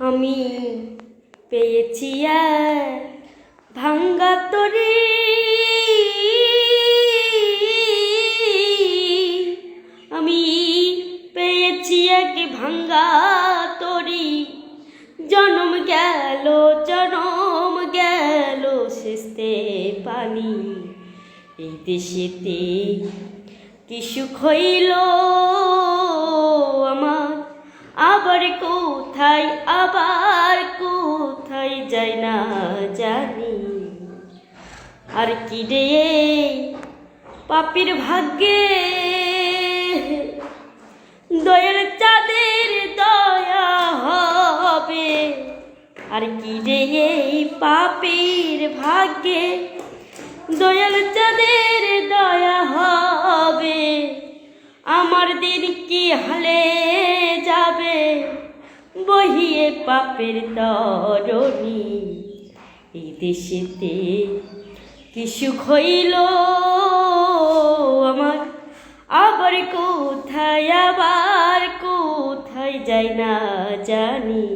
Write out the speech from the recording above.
আমি পেয়েছি ভাঙ্গা তরি। আমি পেয়েছি এক ভাঙ্গা তরি। জনম গেল জনম গেল শেষতে পানি। এই দেশেতে কি সুখ হইল? আমার আবার কোথায় আবার কোথায় যাই না জানি। আর কি রে, পাপির ভাগ্যে দয়ার চাঁদের দয়া হবে। আর কি রে, পাপির ভাগ্যে দয়াল চাঁদের দয়া হবে। আমার দিন কি হালে বহিয়ে পাপের তরণী। এই দেশেতে কি সুখ হইল আমার? আবার কোথায় আবার কোথায় যাই না জানি।